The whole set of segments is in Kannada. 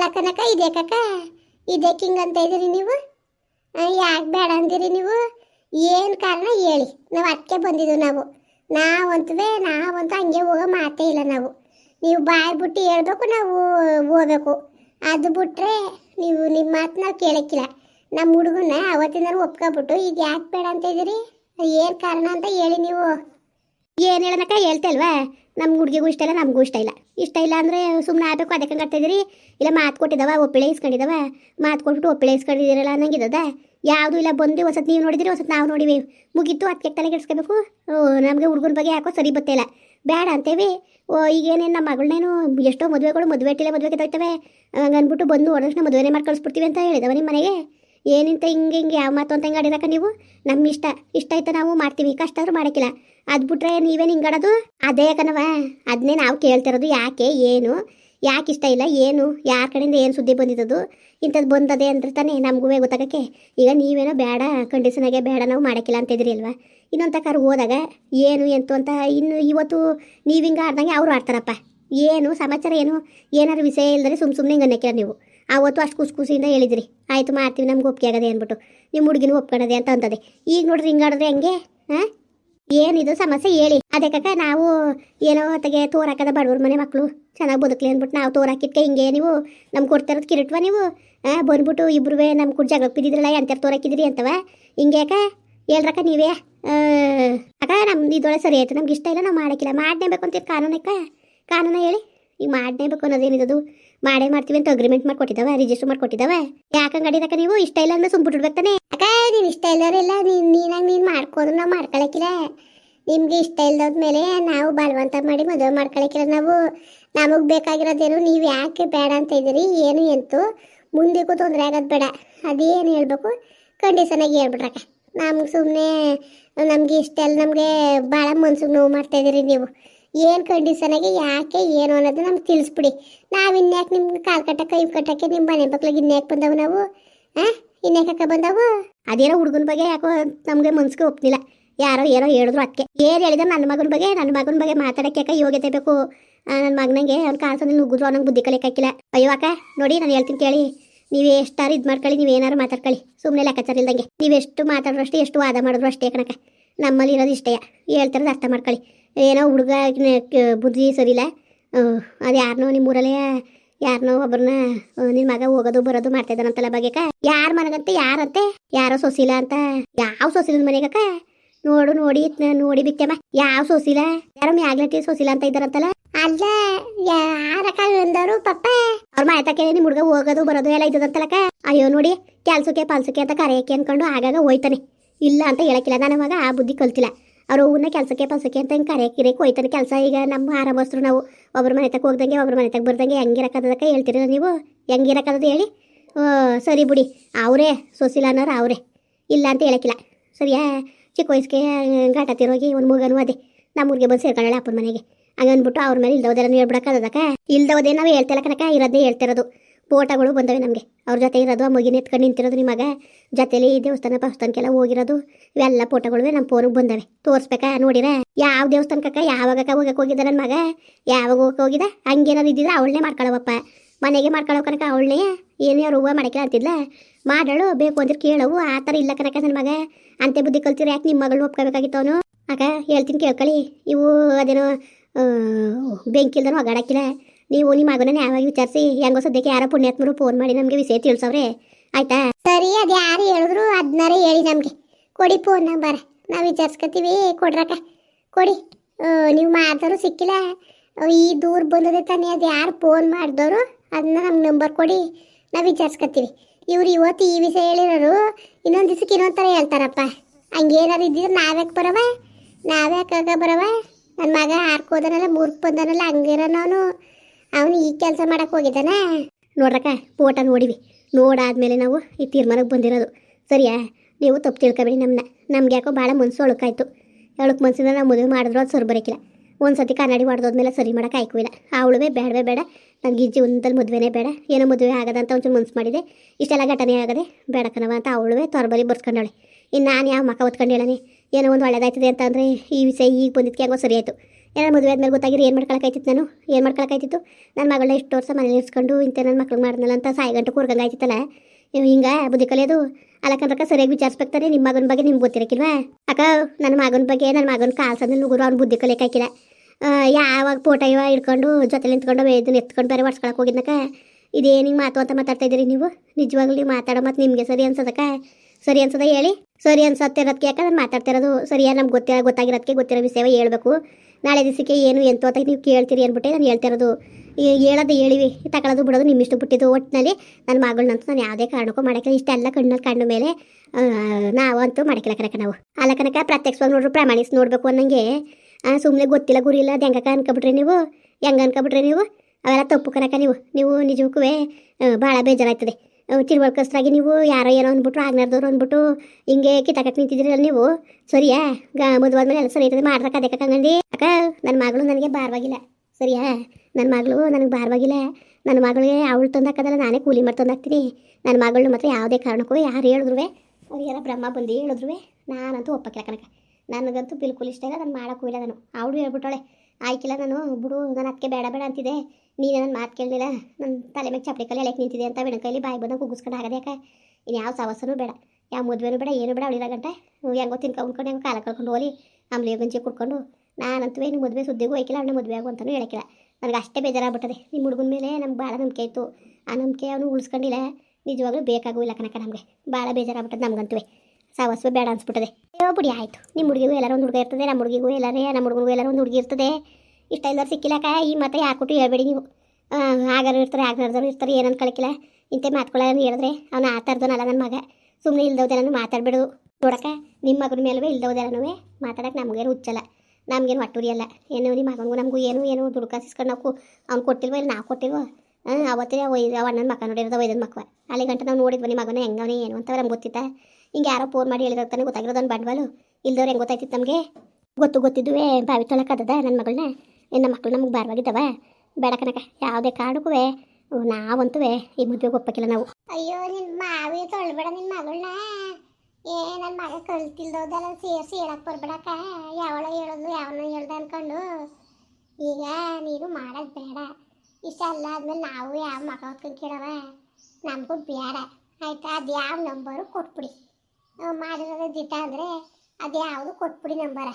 ಅಲ್ಲ ಕನಕ ಇದೇ ಕಕ್ಕ ಇದೇ ಕಿಂಗ್ ಅಂತ ಇದ್ದೀರಿ ನೀವು. ಯಾಕೆ ಬೇಡ ಅಂದಿರಿ ನೀವು? ಏನು ಕಾರಣ ಹೇಳಿ. ನಾವು ಅದಕ್ಕೆ ಬಂದಿದ್ದು ನಾವು. ನಾವಂತವೇ, ನಾವಂತೂ ಹಂಗೆ ಹೋಗೋ ಮಾತೇ ಇಲ್ಲ ನಾವು. ನೀವು ಬಾಯ್ ಬಿಟ್ಟು ಹೇಳ್ಬೇಕು, ನಾವು ಹೋಗ್ಬೇಕು. ಅದು ಬಿಟ್ರೆ ನೀವು ನಿಮ್ಮ ಮಾತು ನಾವು ಕೇಳೋಕ್ಕಿಲ್ಲ. ನಮ್ಮ ಹುಡುಗನ ಅವತ್ತಿಂದ ಒಪ್ಕೊಬಿಟ್ಟು, ಈಗ ಯಾಕೆ ಬೇಡ ಅಂತ ಇದ್ದೀರಿ? ಏನು ಕಾರಣ ಅಂತ ಹೇಳಿ ನೀವು. ಏನು ಹೇಳೋದಕ್ಕ ಹೇಳ್ತಲ್ವಾ ನಮ್ಮ ಹುಡುಗಿಗೂ ಇಷ್ಟ ಇಲ್ಲ, ನಮಗೂ ಇಷ್ಟ ಇಲ್ಲ. ಇಷ್ಟ ಇಲ್ಲ ಅಂದರೆ ಸುಮ್ಮನೆ ಆಗಬೇಕು, ಅದಕ್ಕೆ ಕಟ್ತಿದ್ದೀರಿ ಇಲ್ಲ, ಮಾತು ಕೊಟ್ಟಿದ್ದಾವ, ಒಪ್ಪಳೆ ಇಸ್ಕೊಂಡಿದ್ದಾವ. ಮಾತು ಕೊಟ್ಬಿಟ್ಟು ಒಪ್ಪಳೆ ಇಸ್ಕೊಂಡಿದ್ದೀರಲ್ಲ ಅನ್ನಂಗಿದ್ದದ ಯಾವುದು ಇಲ್ಲ, ಬಂದು ಹೊಸತ್ ನೀವು ನೋಡಿದಿರಿ, ಹೊಸತ್ ನಾವು ನೋಡಿವಿ. ಮುಗೀತು ಅದಕ್ಕೆ ತಲೆ ಕೆಡಿಸ್ಕೋಬೇಕು. ನಮಗೆ ಹುಡುಗನ ಬಗ್ಗೆ ಯಾಕೋ ಸರಿ ಬತ್ತಿಲ್ಲ ಬೇಡ ಅಂತೇವಿ. ಓ ಈಗೇನೇನು ನಮ್ಮ ಮಗಳನ್ನೇನು ಎಷ್ಟೋ ಮದುವೆಗಳು ಮದುವೆ ಇಟ್ಟಿಲ್ಲ ಮದುವೆ ಕೆತ್ತೋಯ್ತವೆ ಅಂದ್ಬಿಟ್ಟು ಬಂದು ಒಡಕ್ಷಣ ಮದುವೆನೇ ಮಾಡಿ ಕಳಿಸ್ಬಿಡ್ತೀವಿ ಅಂತ ಹೇಳಿದವ ನಿಮ್ಮ ಮನೆಗೆ. ಏನಿಂತ ಹಿಂಗೆ ಹಿಂಗೆ ಯಾವ ಮಾತು ಅಂತ ಹಿಂಗೆ ಆಡಿರಕ್ಕ ನೀವು? ನಮ್ಮ ಇಷ್ಟ ಇಷ್ಟ ಆಯ್ತು ನಾವು ಮಾಡ್ತೀವಿ. ಕಷ್ಟ ಆದರೂ ಮಾಡೋಕ್ಕಿಲ್ಲ. ಅದು ಬಿಟ್ರೆ ನೀವೇನು ಹಿಂಗಾಡೋದು ಅದೇ ಕಣವ ಅದನ್ನೇ ನಾವು ಕೇಳ್ತಿರೋದು ಯಾಕೆ, ಏನು? ಯಾಕೆ ಇಷ್ಟ ಇಲ್ಲ, ಏನು? ಯಾರ ಕಡೆಯಿಂದ ಏನು ಸುದ್ದಿ ಬಂದಿದ್ದದು? ಇಂಥದ್ದು ಬಂದದೆ ಅಂದ್ರೆ ತಾನೇ ನಮಗೂ ಗೊತ್ತಾಗಕ್ಕೆ. ಈಗ ನೀವೇನೋ ಬೇಡ ಕಂಡೀಷನಾಗೆ ಬೇಡ, ನಾವು ಮಾಡೋಕ್ಕಿಲ್ಲ ಅಂತಿದ್ರಿ ಅಲ್ವಾ? ಇನ್ನೊಂದು ತಕಾರ ಹೋದಾಗ, ಏನು, ಎಂತು ಅಂತ ಇನ್ನು ಇವತ್ತು ನೀವು ಹಿಂಗೆ ಆಡ್ದಂಗೆ ಅವರು ಆಡ್ತಾರಪ್ಪ. ಏನು ಸಮಾಚಾರ ಏನು? ಏನಾರು ವಿಷಯ ಇಲ್ಲದ್ರೆ ಸುಮ್ಮ ಸುಮ್ಮನೆ ಹಿಂಗೆ ಅನ್ನಕ್ಕಿಲ್ಲ ನೀವು. ಆವತ್ತು ಅಷ್ಟು ಖುಷಿ ಖುಷಿಯಿಂದ ಹೇಳಿದ್ರಿ. ಆಯಿತು ಮಾಡ್ತೀವಿ, ನಮ್ಗೆ ಒಪ್ಪಿಗೆ ಆಗದೆ ಅಂದ್ಬಿಟ್ಟು. ನಿಮ್ಮ ಹುಡುಗಿನೂ ಒಪ್ಕೊಳದೆ ಅಂತ ಅಂತದೆ. ಈಗ ನೋಡ್ರಿ ಹಿಂಗಾಡಿದ್ರೆ ಹೆಂಗೆ? ಹಾಂ? ಏನಿದು ಸಮಸ್ಯೆ ಹೇಳಿ. ಅದೇ ಕಕ್ಕ ನಾವು ಏನೋ ಹೊತ್ತಿಗೆ ತೋರಾಕದ ಬಡವ್ರ ಮನೆ ಮಕ್ಕಳು ಚೆನ್ನಾಗಿ ಬದುಕಲಿ ಅಂದ್ಬಿಟ್ಟು ನಾವು ತೋರಾಕಿದ್ಕೆ ಹಿಂಗೆ ನೀವು ನಮ್ಗೆ ಕೊಡ್ತಿರೋದು ಕಿರಿಟ್ವ ನೀವು. ಬಂದ್ಬಿಟ್ಟು ಇಬ್ರು ನಮ್ಮ ಕೂಡ ಜಗಳ ಬಿದ್ದಿದ್ರಲ್ಲ ಎಂತಾರು ತೋರಾಕಿದ್ರಿ ಅಂತವ. ಹಿಂಗೆ ಅಕ್ಕ ಹೇಳ್ರಕ್ಕ ನೀವೇ. ಅಕ್ಕ, ನಮ್ದು ಇದೊಳಗೆ ಸರಿ ಆಯ್ತು. ನಮ್ಗೆ ಇಷ್ಟ ಇಲ್ಲ, ನಾವು ಮಾಡೋಕ್ಕಿಲ್ಲ ಮಾಡಲೇಬೇಕು ಅಂತೀರಿ ಕಾನೂನಕ್ಕ. ಕಾನೂನ ಹೇಳಿ. ಈಗ ಮಾಡಲೇಬೇಕು ಅನ್ನೋದೇನಿದು ಮಾಡೇ ಮಾಡ್ತೀವಿ ಅಂತ ಅಗ್ರಿಮೆಂಟ್ ಮಾಡ್ಕೊಟ್ಟಿದ್ದಾವೆ ರಿಜಿಸ್ಟರ್ ಮಾಡ್ಕೊಟ್ಟಿದ್ದಾವೆ ಯಾಕಂಗ್ ಅಡಿದಕ್ಕ ನೀವು? ಇಷ್ಟ ಇಲ್ಲ ಅಂದ್ರೆ ಸುಮ್ ಬಿಟ್ಟು ಅಕ್ಕ, ನೀನು ಇಷ್ಟ ಇಲ್ಲವರೆಲ್ಲ ನೀನು ನೀನಾಗ ನೀನು ಮಾಡ್ಕೋದ್ರು ನಾವು ಮಾಡ್ಕೊಳಕಿಲ್ಲ. ನಿಮ್ಗೆ ಇಷ್ಟ ಇಲ್ಲದ ಮೇಲೆ ನಾವು ಬಲವಂತ ಮಾಡಿ ಮದುವೆ ಮಾಡ್ಕೊಳಕಿಲ್ಲ ನಾವು. ನಮಗೆ ಬೇಕಾಗಿರೋದೇನು, ನೀವು ಯಾಕೆ ಬೇಡ ಅಂತ ಇದ್ದೀರಿ, ಏನು ಎಂತು? ಮುಂದಕ್ಕೂ ತೊಂದರೆ ಆಗೋದು ಬೇಡ. ಅದೇನು ಹೇಳ್ಬೇಕು? ಕಂಡೀಷನಾಗಿ ಹೇಳ್ಬಿಟ್ರಕ್ಕ ನಮ್ಗೆ ಸುಮ್ಮನೆ ನಮಗೆ ಇಷ್ಟ ಇಲ್ಲ, ನಮಗೆ ಭಾಳ ಮನ್ಸಿಗೆ ನೋವು ಮಾಡ್ತಾ ಇದೀರಿ ನೀವು. ಏನು ಕಂಡೀಷನ್ ಆಗಿ, ಯಾಕೆ, ಏನು ಅನ್ನೋದು ನಮ್ಗೆ ತಿಳಿಸ್ಬಿಡಿ. ನಾವು ಇನ್ಯಾಕೆ ನಿಮ್ಗೆ ಕಾಲು ಕಟ್ಟಕ್ಕೆ ಕೈ ಕಟ್ಟಕ್ಕೆ ನಿಮ್ಮ ಮನೆ ಮಕ್ಳಿಗೆ ಇನ್ಯಾಕೆ ಬಂದವು ನಾವು? ಹಾಂ ಇನ್ಯಾಕೆ ಬಂದವು? ಅದೇನೋ ಹುಡುಗನ ಬಗ್ಗೆ ಯಾಕೋ ನಮಗೆ ಮನ್ಸಿಗೆ ಒಪ್ನಿಲ್ಲ. ಯಾರೋ ಏನೋ ಹೇಳಿದ್ರು ಅದಕ್ಕೆ ಏನು ಹೇಳಿದ್ರು ನನ್ನ ಮಗನ ಬಗ್ಗೆ ನನ್ನ ಮಗನ ಬಗ್ಗೆ ಮಾತಾಡೋಕ್ಕೆ ಯೋಗ್ಯತೆ ಬೇಕು. ನನ್ನ ಮಗನಿಗೆ ಅವ್ನ ಕಾಲ್ಸಲ್ಲಿ ನುಗ್ಗಿದ್ರು, ಅವ್ನಿಗೆ ಬುದ್ಧಿ ಹಾಕಿಲ್ಲ. ಅಯ್ಯೋ ಅಕ್ಕ, ನೋಡಿ ನಾನು ಹೇಳ್ತೀನಿ ಕೇಳಿ. ನೀವು ಎಷ್ಟಾರು ಇದು ಮಾಡ್ಕೊಳ್ಳಿ, ನೀವು ಏನಾರು ಮಾತಾಡ್ಕೊಳ್ಳಿ. ಸುಮ್ಮನೆ ಲೆಕ್ಕಾಚಾರ ಇಲ್ದಂಗೆ. ನೀವು ಎಷ್ಟು ಮಾತಾಡಿದ್ರು ಅಷ್ಟೇ, ಎಷ್ಟು ವಾದ ಮಾಡಿದ್ರು ಅಷ್ಟೇ ಕಣಕ ನಮ್ಮಲ್ಲಿ ಇರೋದು ಇಷ್ಟೇ ಹೇಳ್ತಿರೋದು ಅರ್ಥ ಮಾಡ್ಕೊಳ್ಳಿ. ಏನೋ ಹುಡುಗ ಬುದ್ಧಿ ಸರಿಲ್ಲ ಅದು ಯಾರನ್ನೋ ನಿಮ್ಮ ಊರಲ್ಲೇ ಯಾರನ್ನೋ ಒಬ್ಬರನ್ನ ನಿನ್ನ ಮಗ ಹೋಗೋದು ಬರೋದು ಮಾಡ್ತಾ ಇದ್ದಾನಂತಲ್ಲ ಬಗ್ಗೆಕ ಯಾರ ಮನೆಗಂತೆ, ಯಾರಂತೆ? ಯಾರೋ ಸೊಸಿಲ ಅಂತ. ಯಾವ ಸೋಸಿಲ್ಲ ಮನೆಗಕ್ಕ? ನೋಡು, ನೋಡಿ ನೋಡಿ ಬಿತ್ತಮ್ಮ ಯಾವ ಸೊಸಿಲ? ಯಾರೋ ಮ್ಯಾಗ್ಲಟ್ಟಿ ಸೊಸಿಲ ಅಂತ ಇದ್ದಾರಂತಲ್ಲ. ಅಲ್ಲ, ಯಾರ ಅಂದರು ಪಪ್ಪ? ಅವ್ರ ಮಾಯತಕ್ಕೆ ನಿಮ್ಮ ಹುಡುಗ ಹೋಗೋದು ಬರೋದು ಎಲ್ಲ ಇದ್ದದಂತಲಕ್ಕ ಅಯ್ಯೋ, ನೋಡಿ, ಕೆಲ್ಸಕ್ಕೆ ಪಲ್ಸಕ್ಕೆ ಅಂತ ಕರೆಯಕ್ಕೆ ಅನ್ಕೊಂಡು ಆಗಾಗ ಹೋಯ್ತಾನೆ. ಇಲ್ಲ ಅಂತ ಹೇಳಕ್ಕಿಲ್ಲ. ನನ್ನ ಮಗ ಆ ಬುದ್ಧಿ ಕಲ್ತಿಲ್ಲ. ಅವ್ರು ಹೂವನ್ನ ಕೆಲಸಕ್ಕೆ ಪಲ್ಸಕ್ಕೆ ಅಂತ ಹಿಂಗೆ ಕರೆ ಕಿರೆ ಕೆಲಸ. ಈಗ ನಮ್ಮ ಆರಾಮಸ್ರು ನಾವು ಒಬ್ಬರ ಮನೆ ತಕ್ಕ ಹೋಗ್ದಂಗೆ ಒಬ್ಬರ ಮನೆ ತಕ್ಕ ಬರ್ದಂಗೆ ಹೆಂಗಿರಕ್ಕದಕ್ಕೆ ಹೇಳ್ತೀರ ನೀವು? ಹೆಂಗಿರಕ್ಕದ ಹೇಳಿ. ಸರಿ ಬಿಡಿ. ಅವರೇ ಸೊಸಿಲ ಅನ್ನೋರು ಅವರೇ. ಇಲ್ಲ ಅಂತ ಹೇಳಕ್ಕಿಲ್ಲ. ಸರಿಯಾ? ಚಿಕ್ಕ ವಯಸ್ಸಿಗೆ ಘಾಟ ಒಂದು ಮೂಗನು ಅದೇ. ನಮ್ಮೂರಿಗೆ ಬಂದು ಸೇರ್ಕೊಳ್ಳೋಣ ಅಪ್ಪನ ಮನೆಗೆ. ಹಂಗನ್ಬಿಟ್ಟು ಅವ್ರ ಮೇಲೆ ಇಲ್ದವದೆಲ್ಲ ಹೇಳ್ಬಿಡಕ್ಕದಕ್ಕ ಇಲ್ದವದೇ ನಾವು ಹೇಳ್ತಿಲ್ಲ ಕನಕ ಇರೋದೇ ಹೇಳ್ತಿರೋದು. ಫೋಟೋಗಳು ಬಂದವೆ ನಮಗೆ. ಅವ್ರ ಜೊತೆ ಇರೋದು, ಆ ಮಗಿನ ಎತ್ಕೊಂಡು ನಿಂತಿರೋದು ನಿಮಗೆ ಮಗ. ಜೊತೆಲಿ ದೇವಸ್ಥಾನ ಪವಸ್ಥಾನಕ್ಕೆಲ್ಲ ಹೋಗಿರೋದು. ಇವೆಲ್ಲ ಫೋಟೋಗಳು ನಮ್ಮ ಫೋನಿಗೆ ಬಂದವೆ. ತೋರಿಸ್ಬೇಕಾ ನೋಡಿರ? ಯಾವ ದೇವಸ್ಥಾನಕ್ಕ ಯಾವಾಗ ಹೋಗಕ್ಕೆ ಹೋಗಿದ್ದ ನನ್ನ ಮಗ? ಯಾವಾಗ ಹೋಗಕ್ಕೆ ಹೋಗಿದ ಹಂಗೇನಾದ್ರು ಇದ್ದಿದ್ರೆ ಅವಳನ್ನೇ ಮಾಡ್ಕೊಳ್ಳವಪ್ಪ ಮನೆಗೆ ಮಾಡ್ಕೊಳ್ಳೋ ಕನಕ ಅವಳನ್ನೇ. ಏನೇ ಅವ್ರು ಹೂವು ಮಾಡಕ್ಕೆ ಅಂತಿದ್ಲ. ಮಾಡಳು ಬೇಕು ಅಂದ್ರೆ ಕೇಳವು. ಆ ಥರ ಇಲ್ಲ ಕನಕ ನನ್ನ ಮಗ. ಅಂತೆ ಬುದ್ಧಿ ಕಲ್ತಿರ ಯಾಕೆ ನಿಮ್ಮ ಮಗಳು ಒಪ್ಕೋಬೇಕಾಗಿತ್ತು ಅವನು? ಅಕ್ಕ, ಹೇಳ್ತೀನಿ ಕೇಳ್ಕೊಳ್ಳಿ ಇವು ಅದೇನೋ ಬೆಂಕಿ ಬೆಂಕಿಲ್ದನೂ ಒಗಾಡಕ್ಕಿಲ್ಲ ನೀವು ನಿಮ್ಮ ಮಗನ ಯಾವಾಗ ವಿಚಾರಿಸಿ, ಹೆಂಗೋ ಸದ್ಯಕ್ಕೆ ಯಾರೋ ಪುಣ್ಯಾತ್ಮರು ಫೋನ್ ಮಾಡಿ ನಮಗೆ ವಿಷಯ ತಿಳಿಸವ್ರೆ. ಆಯ್ತಾ? ಸರಿ, ಅದು ಯಾರು ಹೇಳಿದ್ರು ಅದನ್ನಾರೇ ಹೇಳಿ ನಮಗೆ. ಕೊಡಿ ಫೋನ್ ನಂಬರ್ ನಾವು ವಿಚಾರಿಸ್ಕೊತೀವಿ ಕೊಡ್ರಕ್ಕ ಕೊಡಿ. ನೀವು ಮಾತಾದ್ರು ಸಿಕ್ಕಿಲ್ಲ. ಈ ದೂರ ಬಂದದೆ ತಾನೇ, ಅದು ಯಾರು ಫೋನ್ ಮಾಡಿದವರು ಅದನ್ನ ನಮ್ಮ ನಂಬರ್ ಕೊಡಿ. ನಾವು ವಿಚಾರಿಸ್ಕೊತೀವಿ. ಇವ್ರು ಇವತ್ತು ಈ ವಿಷಯ ಹೇಳಿರೋರು, ಇನ್ನೊಂದು ದಿವ್ಸಕ್ಕೆ ಇನ್ನೊಂದು ಥರ ಹೇಳ್ತಾರಪ್ಪ. ಹಂಗೇನಾರು ಇದ್ದಿದ್ರೆ ನಾವ್ಯಾಕೆ ಬರವ? ನಾವ್ಯಾಕಾಗ ಬರವ? ನನ್ನ ಮಗ ಹಾರ್ಕೋದನಲ್ಲ ಮೂರ್ಖ ಬಂದನಲ್ಲ ಹಂಗಿರೋನವನು ಅವನು ಈ ಕೆಲಸ ಮಾಡಕ್ಕೆ ಹೋಗಿದ್ದಾನೆ. ನೋಡ್ರಕ್ಕ ಪೋಟ ನೋಡಿವಿ. ನೋಡಾದ್ಮೇಲೆ ನಾವು ಈ ತೀರ್ಮಾನಕ್ಕೆ ಬಂದಿರೋದು. ಸರಿಯಾ? ನೀವು ತಪ್ಪು ತಿಳ್ಕೊಬೇಡಿ ನಮ್ಮನ್ನ ನಮ್ಗೆ ಯಾಕೋ ಭಾಳ ಮನಸ್ಸು ಒಳಕಾಯ್ತು ಎಳಕ್ ಮನ್ಸಿಂದ ನಾವು ಮದುವೆ ಮಾಡಿದ್ರು ಅದು ಸರಿ ಬರೋಕ್ಕಿಲ್ಲ ಒಂದು ಸತಿ ಕನ್ನಡಿ ಹೊಡೆದೋದ್ಮೇಲೆ ಸರಿ ಮಾಡೋಕೆ ಆಯ್ಕೋಯಿಲ್ಲ ಅವಳುವೆ ಬೇಡವೇ ಬೇಡ. ನನಗೆ ಈ ಜೀವನದಲ್ಲಿ ಮದುವೆನೇ ಬೇಡ. ಏನೋ ಮದುವೆ ಆಗದಂತ ಒಂಚೂರು ಮನ್ಸು ಮಾಡಿದೆ. ಇಷ್ಟೆಲ್ಲ ಘಟನೆ ಆಗದೆ ಬೇಡ ಕಣವ ಅಂತ ಅವಳುವೆ ತೊರಬರಿ ಬರ್ಸ್ಕೊಂಡವಳೆ ಇನ್ನು ನಾನು ಯಾವ ಮಕ ಹೊತ್ಕೊಂಡು ಹೇಳನೆ? ಏನೋ ಒಂದು ಒಳ್ಳೇದಾಯ್ತದೆ ಅಂತಂದರೆ ಈ ವಿಷಯ ಈಗ ಬಂದಿದ್ದಕ್ಕೆ ಹೆಂಗೋ ಸರಿ ಆಯಿತು ಏನಾರು ಮದುವೆ ಆದ್ಮೇಲೆ ಗೊತ್ತಾಗಿರಿ ಏನು ಮಾಡ್ಕೊಳಕಾಯ್ತಿತ್ತು ನಾನು? ಏನು ಮಾಡ್ಕೊಳಕಾಯ್ತಿತ್ತು? ನನ್ನ ಮಗಳನ್ನ ಇಷ್ಟು ವರ್ಷ ಮನೇಲಿ ಇಸ್ಕೊಂಡು ಇಂಥ ನನ್ನ ಮಕ್ಳು ಮಾಡಿದ್ನಲ್ಲ ಅಂತ ಸಾಯಿ ಗಂಟು ಕೂರ್ಗಂಗೆ ಆಯ್ತಿತ್ತಲ್ಲ? ಇವು ಹಿಂಗ ಬುದ್ಧಿ ಕಲಿಯೋದು? ಅಲ್ಲಕಂದ್ರಕ್ಕ ಸರಿಯಾಗಿ ವಿಚಾರಿಸ್ಬೇಕು ತಾನೆ ನಿಮ್ಮ ಮಗನ ಬಗ್ಗೆ ನಿಮ್ಗೆ ಗೊತ್ತಿರಕ್ಕಿಲ್ವಾ ಅಕ್ಕ ನನ್ನ ಮಗನ ಬಗ್ಗೆ ನನ್ನ ಮಗನ ಕಾಲ್ಸಂದ್ರೆ ನುಗ್ರು, ಅವ್ನು ಬುದ್ಧಿ ಕಲಿಯಕ್ಕಾಕಿಲ್ಲ ಯಾವಾಗ ಫೋಟೋ ಇವ ಹಿಡ್ಕೊಂಡು ಜೊತೆಲಿ ನಿಂತ್ಕೊಂಡು ಇದನ್ನ ಎತ್ಕೊಂಡು ಬೇರೆ ಒಡ್ಸ್ಕೊಳಕ್ಕೆ ಹೋಗಿದ್ನಕ ಇದೇನು ಹಿಂಗೆ ಮಾತು ಅಂತ ಮಾತಾಡ್ತಾ ಇದ್ದೀರಿ ನೀವು? ನಿಜವಾಗ್ಲೂ ನೀವು ಮಾತಾಡೋ ಮತ್ತು ನಿಮಗೆ ಸರಿ ಅನ್ಸೋದಕ್ಕ? ಸರಿ ಅನ್ಸೋದ ಹೇಳಿ? ಸರಿ ಅನ್ಸತ್ತಿರೋದಕ್ಕೆ ಯಾಕೆ ನಾನು ಮಾತಾಡ್ತಿರೋದು ಸರಿಯಾಗಿ ನಮ್ಗೆ ಗೊತ್ತಿರೋ ಗೊತ್ತಾಗಿರೋದಕ್ಕೆ ಗೊತ್ತಿರೋ ವಿಷಯವೇ ಹೇಳ್ಬೇಕು. ನಾಳೆ ದಿವಸಕ್ಕೆ ಏನು ಎಂತ ಅಂತ ನೀವು ಕೇಳ್ತೀರಿ ಅಂದ್ಬಿಟ್ಟೆ ನಾನು ಹೇಳ್ತಿರೋದು ಇರೋದು. ಹೇಳೋದು ಹೇಳಿವಿ ತಗೊಳ್ಳೋದು ಬಿಡೋದು ನಿಮ್ಮಿಷ್ಟು ಬಿಟ್ಟಿದ್ದು ಒಟ್ಟಿನಲ್ಲಿ ನನ್ನ ಮಗಳನ್ನಂತೂ ನಾನು ಯಾವುದೇ ಕಾರಣಕ್ಕೂ ಮಾಡೋಕ್ಕಿಲ್ಲ. ಇಷ್ಟೆಲ್ಲ ಕಣ್ಣಲ್ಲಿ ಕಣ್ಣು ಮೇಲೆ ನಾವು ಅಂತೂ ಮಾಡೋಕ್ಕಿಲ್ಲ ಕನಕ ನಾವು. ಅಲ್ಲ ಕನಕ ಪ್ರತ್ಯಕ್ಷವಾಗಿ ನೋಡ್ರಿ ಪ್ರಮಾಣಿಸಿ ನೋಡಬೇಕು ಅನ್ನಂಗೆ ಸುಮ್ಮನೆ ಗೊತ್ತಿಲ್ಲ ಗುರಿ ಇಲ್ಲ ಅದು ಹೆಂಗಕ್ಕ ಅನ್ಕೊಬಿಟ್ರಿ ನೀವು? ಹೆಂಗೆ ಅನ್ಕೊಬಿಟ್ರಿ ನೀವು? ಅವೆಲ್ಲ ತಪ್ಪು ಕನಕ ನೀವು. ನೀವು ನಿಜಕ್ಕೂ ಭಾಳ ಬೇಜಾರಾಯ್ತದೆ. ತಿಳುವಳ್ಕಸ್ರಾಗಿ ನೀವು ಯಾರೋ ಏನೋ ಅಂದ್ಬಿಟ್ಟು ಆಗ್ನಾರ್ದವ್ರು ಅಂದ್ಬಿಟ್ಟು ಹಿಂಗೆ ಕಿತಾಕಟ್ಟು ನಿಂತಿದ್ರಲ್ಲ ನೀವು? ಸರಿಯಾ? ಗ, ಮದುವಾದ್ಮೇಲೆ ಎಲ್ಲ ಸರಿ ಐತದೆ ಮಾಡ್ದಕ್ಕ ಅದಕ್ಕೆ ಕಂಗಂದು ಅಕ್ಕ ನನ್ನ ಮಗಳು ನನಗೆ ಬಾರವಾಗಿಲ್ಲ ಸರಿಯಾ? ನನ್ನ ಮಗಳು ನನಗೆ ಬಾರವಾಗಿಲ್ಲ ನನ್ನ ಮಗಳಿಗೆ ಅವಳು ತಂದಾಕದಲ್ಲ, ನಾನೇ ಕೂಲಿ ಮಾಡಿ ತಂದಾಕ್ತೀನಿ. ನನ್ನ ಮಗಳನ್ನ ಮಾತ್ರ ಯಾವುದೇ ಕಾರಣಕ್ಕೂ ಯಾರು ಹೇಳಿದ್ರು ಅವ್ರಿಗೆಲ್ಲ ಬ್ರಹ್ಮ ಬಂದು ಹೇಳಿದ್ರು ನಾನಂತೂ ಒಪ್ಪಕ್ಕಿಲ್ಲ ಕನಕ ನನಗಂತೂ ಬಿಲ್ಕುಲ್ ಇಷ್ಟ ಇಲ್ಲ, ನಾನು ಮಾಡೋಕ್ಕೂ ಇಲ್ಲ ನಾನು. ಅವಳು ಹೇಳ್ಬಿಟ್ಟವಳೆ, ಆಯ್ಕಿಲ್ಲ ನಾನು, ಬಿಡು, ನಾನು ಅದಕ್ಕೆ ಬೇಡ ಬೇಡ ಅಂತಿದ್ದೆ ನೀನು ನನ್ನ ಮಾತು ಕೇಳಲಿಲ್ಲ ನನ್ನ ತಲೆ ಮೇಲೆ ಚಪ್ಪಲಿ ಕಲ್ಲಿ ಎಲ್ಲಕ್ಕೆ ನಿಂತಿದೆ ಅಂತ ಬೆಣಕೈಲಿ ಬಾಯಿ ಬಂದಾಗ ಕುಗ್ಗಿಸ್ಕೊಂಡು ಆಗದೆ ಯಾಕೆ? ಇನ್ನು ಯಾವ ಸವಸನೂ ಬೇಡ. ಯಾವ ಮದುವೆನೂ ಬೇಡ, ಏನು ಬೇಡ ಅವಳಿರ ಗಂಟೆ. ಹೆಂಗೋ ತಿನ್ಕೊ ಉಂಡ್ಕೊಂಡು ಹೆಂಗೆ ಕಾಲ ಕಳ್ಕೊಂಡು ಹೋಲಿ. ಆಮ್ಲೆ ಗಂಜಿ ಕುಡ್ಕೊಂಡು. ನಾನಂತೂ ಏನು ಮದುವೆ ಸುದ್ದಿಗೂ ಹೋಯ್ಕಿಲ್ಲ ಅವನ ಮದುವೆ ಆಗು ಅಂತಲೂ ಹೇಳಕ್ಕಿಲ್ಲ ನನಗೆ ಅಷ್ಟೇ ಬೇಜಾರಾಗ್ಬಿಟ್ಟದೆ. ನಿಮ್ಮ ಹುಡುಗನ ಮೇಲೆ ನಮ್ಗೆ ಭಾಳ ನಂಬಿಕೆ ಇತ್ತು. ಆ ನಂಬಿಕೆ ಅವನು ಉಳಿಸ್ಕೊಂಡಿಲ್ಲ. ನಿಜವಾಗ್ಲೂ ಬೇಕಾಗೂ ಇಲ್ಲ ಕನಕ ನಮಗೆ. ಭಾಳ ಬೇಜಾರಾಗ್ಬಿಟ್ಟದೆ ನಮ್ಗಂತೂ ಸಾವಸ್ವ ಬೇಡ ಅನ್ಸ್ಬಿಟ್ಟದೆ. ಅಯ್ಯೋ ಬಿಡಿ ಆಯಿತು. ನಿಮ್ಮ ಹುಡುಗಿಗೂ ಎಲ್ಲರೂ ಒಂದು ಹುಡುಗ ಇರ್ತದೆ ನಮ್ಮ ಹುಡುಗಿಗೂ ಎಲ್ಲರೇ ನಮ್ಮ ಹುಡುಗನಿಗೂ ಎಲ್ಲರೂ ಒಂದು ಹುಡುಗಿ ಇರ್ತದೆ. ಇಷ್ಟ ಇಲ್ಲ ಸಿಕ್ಕಿಲ್ಲಕ ಈ ಮಾತ್ರ ಯಾಕೊಟ್ಟು ಹೇಳ್ಬೇಡಿ ನೀವು. ಆಗಾರು ಇರ್ತಾರೆ ಆಗ್ನಾರ್ದವ್ರು ಇರ್ತಾರೆ ಏನಂತ ಕಳಕಿಲ್ಲ. ಇಂತೆ ಮಾತ್ಕೊಳ್ಳೋದನ್ನು ಹೇಳಿದ್ರೆ ಅವನು ಆ ನನ್ನ ಮಗ. ಸುಮ್ಮನೆ ಇಲ್ದವ್ದೆಲ್ಲನೂ ಮಾತಾಡಬೇಡು. ನೋಡಕ್ಕ ನಿಮ್ಮ ಮಗನ ಮೇಲೂ ಇಲ್ದವ್ದೆಲ್ಲನೂ ಮಾತಾಡಕ್ಕೆ ನಮಗೇನು ಹುಚ್ಚಲ್ಲ. ನಮಗೇನು ಹೊಟ್ಟುರಿಯಲ್ಲ ಏನು ನಿಮ್ಮ ಮಗನಿಗೂ ನಮಗೂ ಏನು ಏನು ದುಡ್ಡು ಕಾಸಿಸ್ಕೊಂಡು ನಾವು ಅವ್ನು ಕೊಟ್ಟಿಲ್ವ ಇಲ್ಲ ನಾವು ಕೊಟ್ಟಿಲ್ವೋ? ಅವತ್ತೇ ಒಯ್ದು ಅವ ಮಕ್ಕ ನೋಡಿರೋದು ಒಯ್ದನ ಮಕ್ಕಳ ಅಲ್ಲಿ ಗಂಟೆ ನಾವು ನೋಡಿದ್ವಿ ನಿಮ್ಮ ಮಗನ ಹೆಂಗವನೇ ಏನು ಅಂತ ನಮ್ಗೆ ಗೊತ್ತಿತ್ತಾ? ಹಿಂಗೆ ಯಾರೋ ಫೋನ್ ಮಾಡಿ ಹೇಳಿದ್ರೆ ಗೊತ್ತಾಗಿರೋದು ಅವ್ನು ಬಂಡವಾಳು. ಇಲ್ದವ್ರು ಹೆಂಗೆ ಗೊತ್ತಾಯ್ತಿತ್ತು ನಮಗೆ? ಗೊತ್ತು, ಗೊತ್ತಿದ್ದುವೆ, ಬಾವಿ ತೊಳಕದ ನನ್ನ ಮಗಳನ್ನ ಇನ್ನು ಮಕ್ಕಳು ನಮಗೆ ಬರವಾಗಿದ್ದಾವ ಬೇಡ ಕನಕ ಯಾವುದೇ ಕಾರಣಕ್ಕೂ ನಾವಂತೂ ಈ ಮದುವೆಗೆ ಒಪ್ಪಕ್ಕಿಲ್ಲ ನಾವು. ಅಯ್ಯೋ ನಿನ್ನ ಮಾವಿ ತೊಳ್ಬೇಡ ನಿನ್ನ ಮಗಳನ್ನ ಏ ನನ್ನ ಮಗ ಕಳ್ತಿಲ್ದೋದಲ್ಲ ಸೇರಿಸಿ ಹೇಳಕ್ಕೆ ಬರ್ಬೇಡಕ್ಕ. ಯಾವಳ ಹೇಳೋದು, ಯಾವನ ಹೇಳ್ದೆ ಅನ್ಕೊಂಡು. ಈಗ ನೀನು ಮಾಡೋದು ಬೇಡ. ಇಷ್ಟೆಲ್ಲ ಆದ್ಮೇಲೆ ನಾವು ಯಾವ ಮಗ ಹೊತ್ಕೊಂಡು ಕೇಳವ? ನಮಗೂ ಬೇಡ ಆಯ್ತಾ? ಅದು ಯಾವ ನಂಬರು ಕೊಟ್ಬಿಡಿ. ಮಾಡಿರೋದು ದಿಟ್ಟ ಅಂದರೆ ಅದು ಯಾವುದು ಕೊಟ್ಬಿಡಿ ನಂಬರ.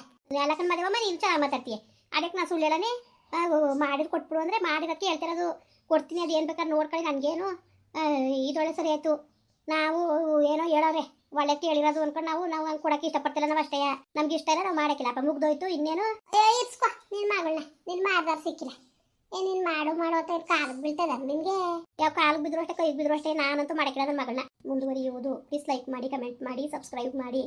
ಎಲ್ಲಕನ್ ಮದುವೆ ನೀನು ಚೆನ್ನಾಗಿ ಮಾತಾಡ್ತೀಯ. ಅದಕ್ಕೆ ನಾನು ಸುಳ್ಳು ಮಾಡಿದ್ರು ಮಾಡಿದ್ ಕೊಟ್ಬಿಡು ಅಂದರೆ ಮಾಡಿರೋಕ್ಕೆ ಹೇಳ್ತಿರೋದು ಕೊಡ್ತೀನಿ, ಅದು ಏನು ಬೇಕಾದ್ರೆ ನೋಡ್ಕೊಳ್ಳಿ, ನನಗೇನು ಇದೊಳ್ಳೆ ಸರಿ ಆಯಿತು. ನಾವು ಏನೋ ಹೇಳೋರೆ, ಒಳ್ಳೆ ಹೇಳಿರೋದು ಅನ್ಕೊಂಡು ನಾವು ನಾವು ಹಂಗೆ ಕೊಡೋಕ್ಕೆ ಇಷ್ಟಪಡ್ತಿಲ್ಲ, ನಾವು ಅಷ್ಟೇ. ನಮ್ಗೆ ಇಷ್ಟ ಇಲ್ಲ, ನಾವು ಮಾಡೋಕ್ಕಿಲ್ಲ. ಅಪ್ಪ, ಮುಗ್ದೋಯ್ತು, ಇನ್ನೇನು? ಏ, ಇಸ್ಕೊ ನಿನ್ನ ಮಗಳನ್ನ ನಿನ್ನ ಮಾಡ್ದಾರ ಸಿಕ್ಕಿಲ್ಲ. ಏ, ನೀನು ಮಾಡು ಮಾಡು ಅಂತ ಕಾಲಕ್ಕೆ ಬೀಳ್ತದ ನಿಮಗೆ? ಯಾವ ಕಾಲಿಗೆ ಬಿದ್ರು ಅಷ್ಟೇ, ಕೈಗೆ ಬಿದ್ರು ಅಷ್ಟೇ, ನಾನಂತೂ ಮಾಡೋಕ್ಕಿಲ್ಲ ನನ್ನ ಮಗಳನ್ನ. ಮುಂದುವರಿಯುವುದು. ಪ್ಲೀಸ್ ಲೈಕ್ ಮಾಡಿ ಕಮೆಂಟ್ ಮಾಡಿ ಸಬ್ಸ್ಕ್ರೈಬ್ ಮಾಡಿ.